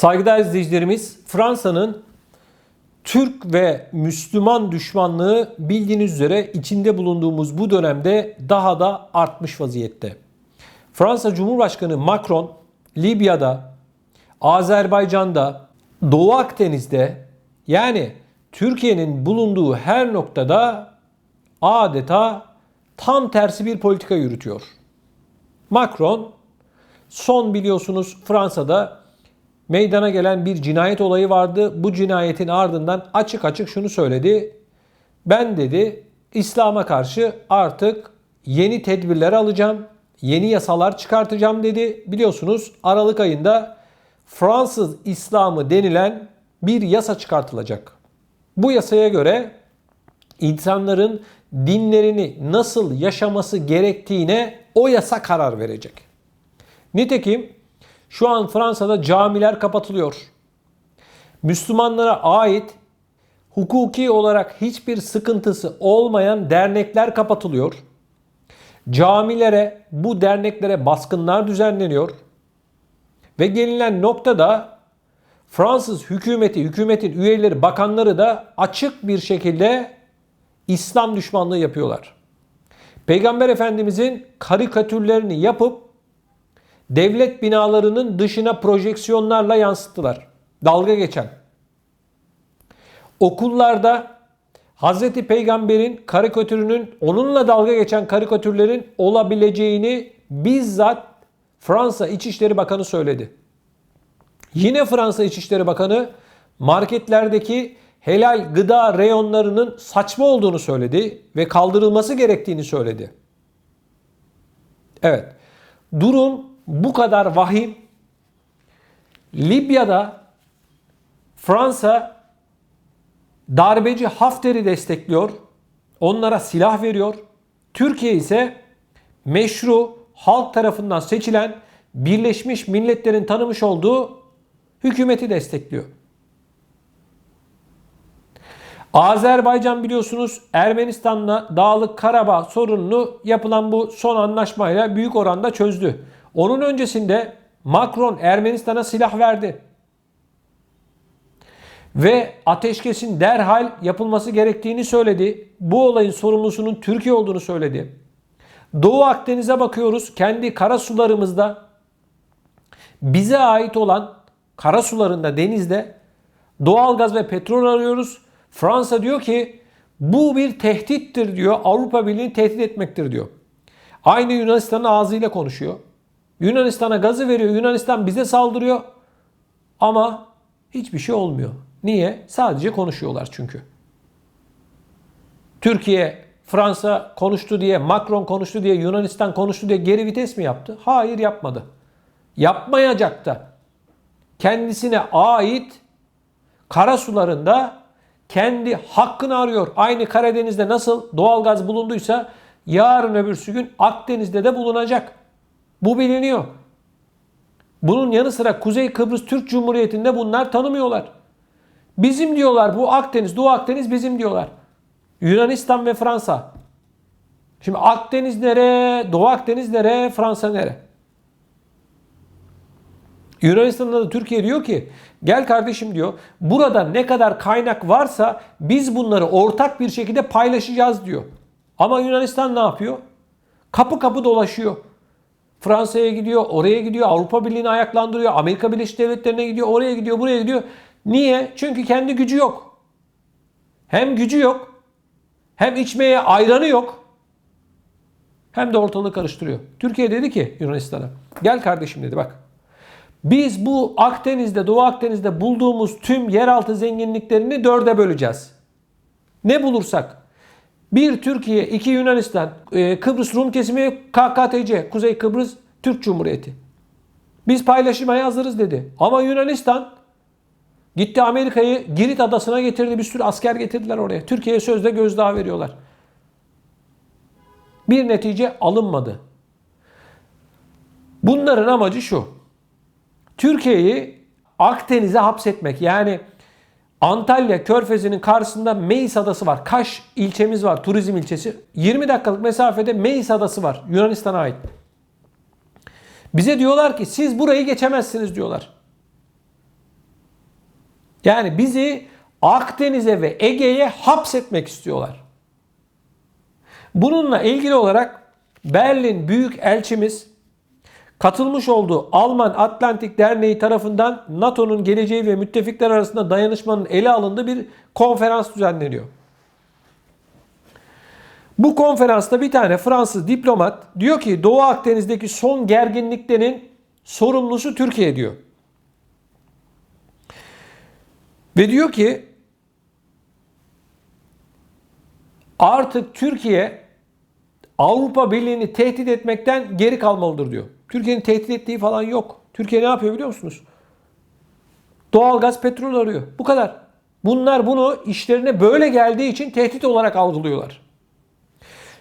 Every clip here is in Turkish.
Saygıdeğer izleyicilerimiz, Fransa'nın Türk ve Müslüman düşmanlığı bildiğiniz üzere içinde bulunduğumuz bu dönemde daha da artmış vaziyette. Fransa Cumhurbaşkanı Macron, Libya'da, Azerbaycan'da, Doğu Akdeniz'de yani Türkiye'nin bulunduğu her noktada adeta tam tersi bir politika yürütüyor. Macron son biliyorsunuz Fransa'da meydana gelen bir cinayet olayı vardı. Bu cinayetin ardından açık açık şunu söyledi. Ben dedi İslam'a karşı artık yeni tedbirler alacağım. Yeni yasalar çıkartacağım dedi. Biliyorsunuz Aralık ayında Fransız İslamı denilen bir yasa çıkartılacak. Bu yasaya göre insanların dinlerini nasıl yaşaması gerektiğine o yasa karar verecek. Nitekim şu an Fransa'da camiler kapatılıyor. Müslümanlara ait hukuki olarak hiçbir sıkıntısı olmayan dernekler kapatılıyor. Camilere, bu derneklere baskınlar düzenleniyor. Ve gelinen noktada Fransız hükümeti, hükümetin üyeleri, bakanları da açık bir şekilde İslam düşmanlığı yapıyorlar. Peygamber Efendimizin karikatürlerini yapıp devlet binalarının dışına projeksiyonlarla yansıttılar. Dalga geçen. Okullarda Hazreti Peygamber'in karikatürünün onunla dalga geçen karikatürlerin olabileceğini bizzat Fransa İçişleri Bakanı söyledi. Yine Fransa İçişleri Bakanı marketlerdeki helal gıda reyonlarının saçma olduğunu söyledi ve kaldırılması gerektiğini söyledi. Evet. Durum bu kadar vahim. Libya'da Fransa darbeci Hafter'i destekliyor. Onlara silah veriyor. Türkiye ise meşru halk tarafından seçilen Birleşmiş Milletler'in tanımış olduğu hükümeti destekliyor. Azerbaycan biliyorsunuz Ermenistan'la Dağlık Karabağ sorununu yapılan bu son anlaşmayla büyük oranda çözdü. Onun öncesinde Macron Ermenistan'a silah verdi. Ve ateşkesin derhal yapılması gerektiğini söyledi. Bu olayın sorumlusunun Türkiye olduğunu söyledi. Doğu Akdeniz'e bakıyoruz. Kendi kara sularımızda bize ait olan kara sularında, denizde doğalgaz ve petrol arıyoruz. Fransa diyor ki bu bir tehdittir diyor. Avrupa Birliği'ni tehdit etmektir diyor. Aynı Yunanistan'ın ağzıyla konuşuyor. Yunanistan'a gazı veriyor. Yunanistan bize saldırıyor. Ama hiçbir şey olmuyor. Niye? Sadece konuşuyorlar çünkü. Türkiye, Fransa konuştu diye, Macron konuştu diye, Yunanistan konuştu diye geri vites mi yaptı? Hayır yapmadı. Yapmayacak da. Kendisine ait kara sularında kendi hakkını arıyor. Aynı Karadeniz'de nasıl doğalgaz bulunduysa yarın öbürsü gün Akdeniz'de de bulunacak. Bu biliniyor. Bunun yanı sıra Kuzey Kıbrıs Türk Cumhuriyeti'nde bunlar tanımıyorlar. Bizim diyorlar bu Akdeniz, Doğu Akdeniz bizim diyorlar. Yunanistan ve Fransa. Şimdi Akdeniz nere, Doğu Akdeniz nere, Fransa nere? Yunanistan'da da Türkiye diyor ki gel kardeşim diyor burada ne kadar kaynak varsa biz bunları ortak bir şekilde paylaşacağız diyor. Ama Yunanistan ne yapıyor? Kapı kapı dolaşıyor. Fransa'ya gidiyor, oraya gidiyor, Avrupa Birliği'ni ayaklandırıyor, Amerika Birleşik Devletleri'ne gidiyor, oraya gidiyor, buraya gidiyor. Niye? Çünkü kendi gücü yok. Hem gücü yok, hem içmeye ayranı yok, hem de ortalığı karıştırıyor. Türkiye dedi ki Yunanistan'a, gel kardeşim dedi bak. Biz bu Akdeniz'de, Doğu Akdeniz'de bulduğumuz tüm yeraltı zenginliklerini dörde böleceğiz. Ne bulursak bir Türkiye, iki Yunanistan, e, Kıbrıs Rum kesimi KKTC, Kuzey Kıbrıs Türk Cumhuriyeti. Biz paylaşmaya hazırız dedi. Ama Yunanistan gitti Amerika'yı Girit adasına getirdi. Bir sürü asker getirdiler oraya. Türkiye'ye sözde gözdağı veriyorlar. Bir netice alınmadı. Bunların amacı şu. Türkiye'yi Akdeniz'e hapsetmek. Yani Antalya Körfezi'nin karşısında Meis Adası var. Kaş ilçemiz var, turizm ilçesi. 20 dakikalık mesafede Meis Adası var, Yunanistan'a ait. Bize diyorlar ki siz burayı geçemezsiniz diyorlar. Yani bizi Akdeniz'e ve Ege'ye hapsetmek istiyorlar. Bununla ilgili olarak Berlin Büyük Elçimiz katılmış olduğu Alman Atlantik Derneği tarafından NATO'nun geleceği ve müttefikler arasında dayanışmanın ele alındığı bir konferans düzenleniyor. Bu konferansta bir tane Fransız diplomat diyor ki Doğu Akdeniz'deki son gerginliklerin sorumlusu Türkiye diyor. Ve diyor ki artık Türkiye Avrupa Birliği'ni tehdit etmekten geri kalmalıdır diyor. Türkiye'nin tehdit ettiği falan yok. Türkiye ne yapıyor biliyor musunuz? Doğalgaz, petrol arıyor. Bu kadar. Bunlar bunu işlerine böyle geldiği için tehdit olarak algılıyorlar.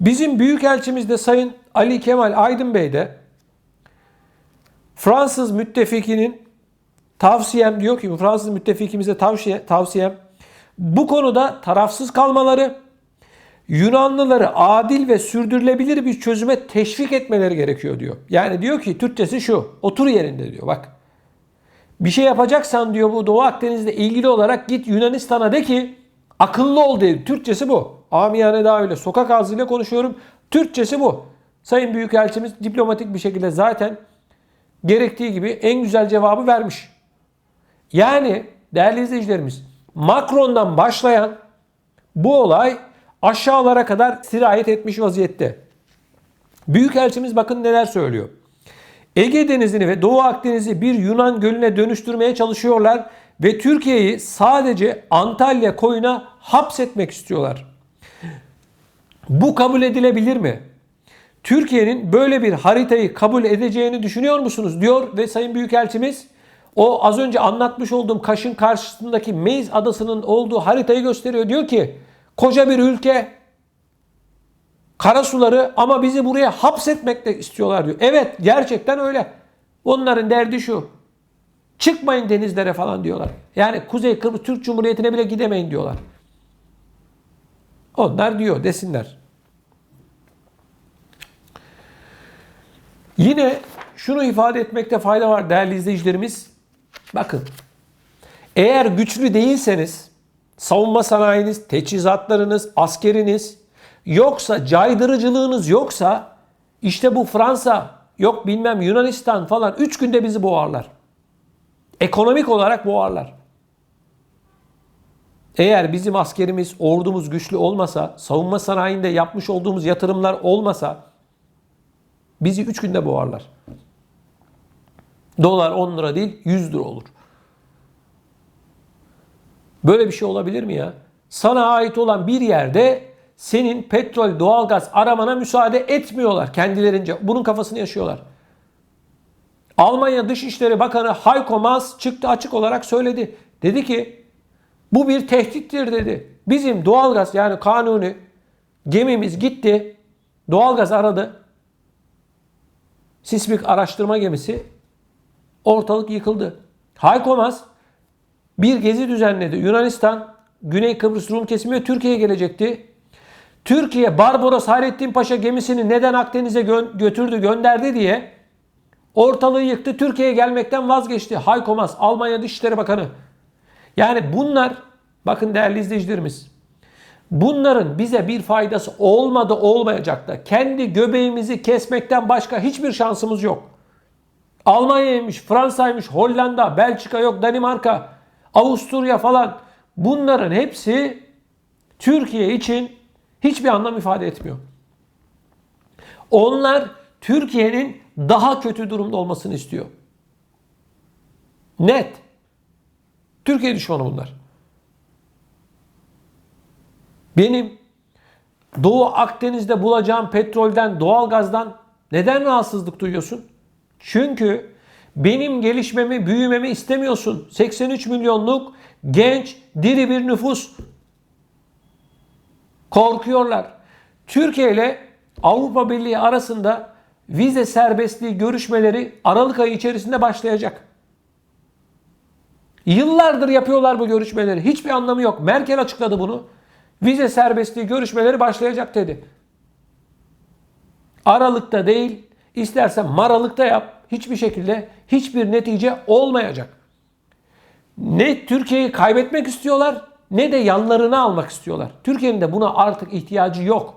Bizim Büyükelçimiz de Sayın Ali Kemal Aydın Bey de Fransız müttefikinin tavsiyem diyor ki Fransız müttefikimize tavsiye, tavsiyem bu konuda tarafsız kalmaları, Yunanlıları adil ve sürdürülebilir bir çözüme teşvik etmeleri gerekiyor diyor. Yani diyor ki Türkçesi şu. Otur yerinde diyor. Bak. Bir şey yapacaksan diyor bu Doğu Akdeniz'le ilgili olarak git Yunanistan'a de ki akıllı ol diyor. Türkçesi bu. Amiyane daha öyle. Sokak ağzıyla konuşuyorum. Türkçesi bu. Sayın Büyükelçimiz diplomatik bir şekilde zaten gerektiği gibi en güzel cevabı vermiş. Yani değerli izleyicilerimiz Macron'dan başlayan bu olay aşağılara kadar sirayet etmiş vaziyette. Büyükelçimiz bakın neler söylüyor. Ege Denizi'ni ve Doğu Akdeniz'i bir Yunan gölüne dönüştürmeye çalışıyorlar ve Türkiye'yi sadece Antalya koyuna hapsetmek istiyorlar. Bu kabul edilebilir mi? Türkiye'nin böyle bir haritayı kabul edeceğini düşünüyor musunuz? diyor ve Sayın Büyükelçimiz o az önce anlatmış olduğum Kaş'ın karşısındaki Meis adasının olduğu haritayı gösteriyor. Diyor ki koca bir ülke karasuları ama bizi buraya hapsetmek de istiyorlar diyor. Evet gerçekten öyle. Onların derdi şu. Çıkmayın denizlere falan diyorlar. Yani Kuzey Kıbrıs Türk Cumhuriyeti'ne bile gidemeyin diyorlar. Onlar diyor desinler. Yine şunu ifade etmekte fayda var değerli izleyicilerimiz. Bakın eğer güçlü değilseniz savunma sanayiniz, teçhizatlarınız, askeriniz yoksa caydırıcılığınız yoksa işte bu Fransa yok bilmem Yunanistan falan 3 günde bizi boğarlar. Ekonomik olarak boğarlar. Eğer bizim askerimiz, ordumuz güçlü olmasa, savunma sanayinde yapmış olduğumuz yatırımlar olmasa bizi 3 günde boğarlar. Dolar 10 lira değil 100 lira olur. Böyle bir şey olabilir mi ya? Sana ait olan bir yerde senin petrol, doğalgaz aramana müsaade etmiyorlar kendilerince. Bunun kafasını yaşıyorlar. Almanya Dışişleri Bakanı Heiko Maas çıktı açık olarak söyledi. Dedi ki bu bir tehdittir dedi. Bizim doğalgaz yani kanuni gemimiz gitti. Doğalgaz aradı. Sismik araştırma gemisi ortalık yıkıldı. Heiko Maas bir gezi düzenledi. Yunanistan, Güney Kıbrıs Rum kesimi ve Türkiye'ye gelecekti. Türkiye Barbaros Hayrettin Paşa gemisini neden Akdeniz'e gö- götürdü gönderdi diye ortalığı yıktı. Türkiye'ye gelmekten vazgeçti. Hayko Maas, Almanya Dışişleri Bakanı. Yani bunlar bakın değerli izleyicilerimiz bunların bize bir faydası olmadı olmayacak da kendi göbeğimizi kesmekten başka hiçbir şansımız yok. Almanya'ymış, Fransa'ymış, Hollanda, Belçika yok, Danimarka, Avusturya falan bunların hepsi Türkiye için hiçbir anlam ifade etmiyor. Onlar Türkiye'nin daha kötü durumda olmasını istiyor. Net. Türkiye düşmanı bunlar. Benim Doğu Akdeniz'de bulacağım petrolden, doğalgazdan neden rahatsızlık duyuyorsun? Çünkü benim gelişmemi, büyümemi istemiyorsun. 83 milyonluk genç, diri bir nüfus. Korkuyorlar. Türkiye ile Avrupa Birliği arasında vize serbestliği görüşmeleri Aralık ayı içerisinde başlayacak. Yıllardır yapıyorlar bu görüşmeleri. Hiçbir anlamı yok. Merkel açıkladı bunu. Vize serbestliği görüşmeleri başlayacak dedi. Aralıkta değil, istersen Maralıkta yap. Hiçbir şekilde hiçbir netice olmayacak. Ne Türkiye'yi kaybetmek istiyorlar ne de yanlarına almak istiyorlar. Türkiye'nin de buna artık ihtiyacı yok.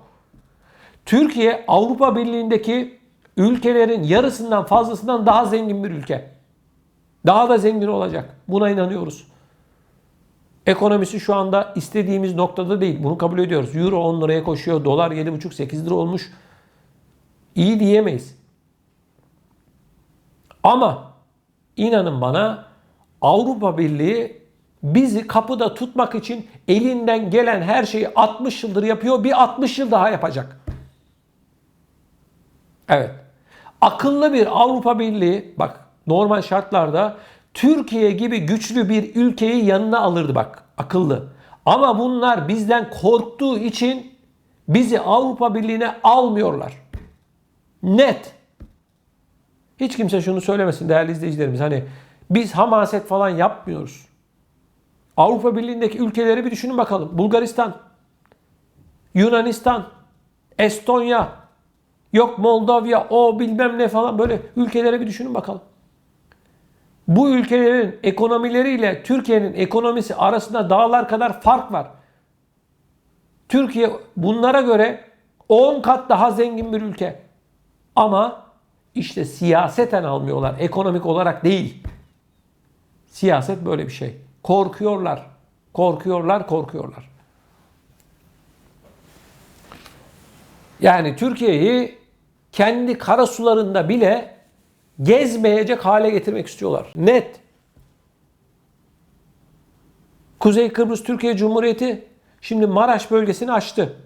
Türkiye Avrupa Birliği'ndeki ülkelerin yarısından fazlasından daha zengin bir ülke. Daha da zengin olacak. Buna inanıyoruz. Ekonomisi şu anda istediğimiz noktada değil. Bunu kabul ediyoruz. Euro 10 liraya koşuyor. Dolar 7,5-8 lira olmuş. İyi diyemeyiz. Ama inanın bana Avrupa Birliği bizi kapıda tutmak için elinden gelen her şeyi 60 yıldır yapıyor. Bir 60 yıl daha yapacak. Evet. Akıllı bir Avrupa Birliği bak normal şartlarda Türkiye gibi güçlü bir ülkeyi yanına alırdı bak akıllı. Ama bunlar bizden korktuğu için bizi Avrupa Birliği'ne almıyorlar. Net. Hiç kimse şunu söylemesin değerli izleyicilerimiz. Hani biz hamaset falan yapmıyoruz. Avrupa Birliği'ndeki ülkeleri bir düşünün bakalım. Bulgaristan, Yunanistan, Estonya, yok Moldavya, o bilmem ne falan böyle ülkelere bir düşünün bakalım. Bu ülkelerin ekonomileriyle Türkiye'nin ekonomisi arasında dağlar kadar fark var. Türkiye bunlara göre 10 kat daha zengin bir ülke. Ama işte siyaseten almıyorlar. Ekonomik olarak değil. Siyaset böyle bir şey. Korkuyorlar. Korkuyorlar, korkuyorlar. Yani Türkiye'yi kendi kara sularında bile gezmeyecek hale getirmek istiyorlar. Net. Kuzey Kıbrıs Türkiye Cumhuriyeti şimdi Maraş bölgesini açtı.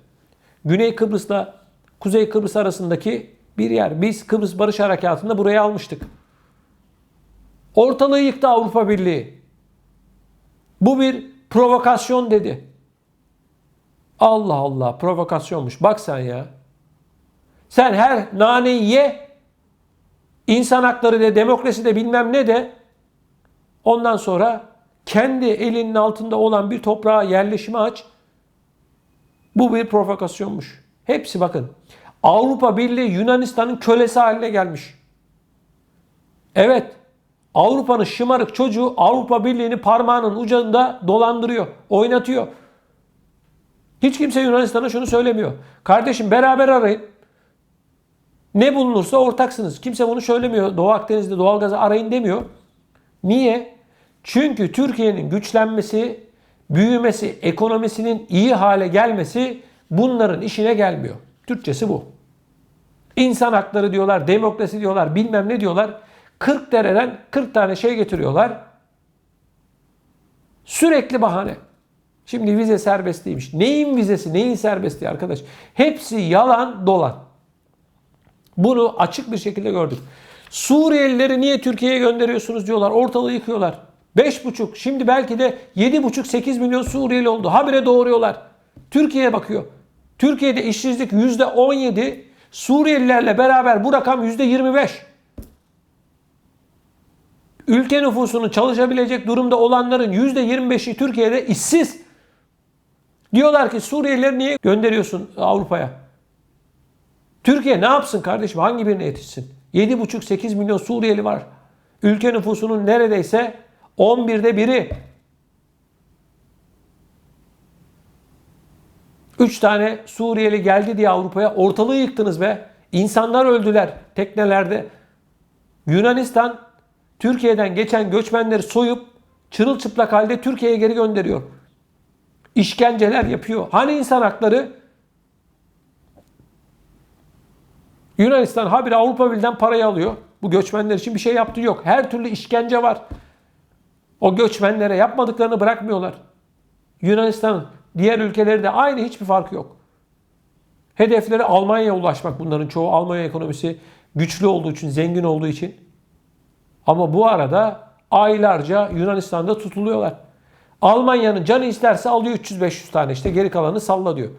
Güney Kıbrıs'la Kuzey Kıbrıs arasındaki bir yer. Biz Kıbrıs Barış Harekatı'nda buraya almıştık. Ortalığı yıktı Avrupa Birliği. Bu bir provokasyon dedi. Allah Allah provokasyonmuş. Bak sen ya. Sen her naneyi ye. İnsan hakları de, demokrasi de bilmem ne de. Ondan sonra kendi elinin altında olan bir toprağa yerleşimi aç. Bu bir provokasyonmuş. Hepsi bakın. Avrupa Birliği Yunanistan'ın kölesi haline gelmiş. Evet. Avrupa'nın şımarık çocuğu Avrupa Birliği'ni parmağının ucunda dolandırıyor, oynatıyor. Hiç kimse Yunanistan'a şunu söylemiyor. Kardeşim beraber arayın. Ne bulunursa ortaksınız. Kimse bunu söylemiyor. Doğu Akdeniz'de doğalgazı arayın demiyor. Niye? Çünkü Türkiye'nin güçlenmesi, büyümesi, ekonomisinin iyi hale gelmesi bunların işine gelmiyor. Türkçesi bu. İnsan hakları diyorlar, demokrasi diyorlar, bilmem ne diyorlar. 40 dereden 40 tane şey getiriyorlar. Sürekli bahane. Şimdi vize serbestliymiş. Neyin vizesi, neyin serbestliği arkadaş? Hepsi yalan, dolan. Bunu açık bir şekilde gördük. Suriyelileri niye Türkiye'ye gönderiyorsunuz diyorlar. Ortalığı yıkıyorlar. 5,5 şimdi belki de 7,5-8 milyon Suriyeli oldu. Habire doğuruyorlar. Türkiye'ye bakıyor. Türkiye'de işsizlik %17, Suriyelilerle beraber bu rakam %25. Ülke nüfusunun çalışabilecek durumda olanların %25'i Türkiye'de işsiz. Diyorlar ki Suriyelileri niye gönderiyorsun Avrupa'ya? Türkiye ne yapsın kardeşim? Hangi birine yetişsin? 7,5-8 milyon Suriyeli var. Ülke nüfusunun neredeyse 11'de biri. 3 tane Suriyeli geldi diye Avrupa'ya ortalığı yıktınız be. İnsanlar öldüler teknelerde. Yunanistan Türkiye'den geçen göçmenleri soyup çırılçıplak halde Türkiye'ye geri gönderiyor. İşkenceler yapıyor. Hani insan hakları? Yunanistan habire Avrupa Birliği'nden parayı alıyor. Bu göçmenler için bir şey yaptığı yok. Her türlü işkence var. O göçmenlere yapmadıklarını bırakmıyorlar. Yunanistan diğer ülkeleri de aynı hiçbir farkı yok. Hedefleri Almanya'ya ulaşmak bunların çoğu. Almanya ekonomisi güçlü olduğu için, zengin olduğu için. Ama bu arada aylarca Yunanistan'da tutuluyorlar. Almanya'nın canı isterse alıyor 300-500 tane işte geri kalanı salla diyor.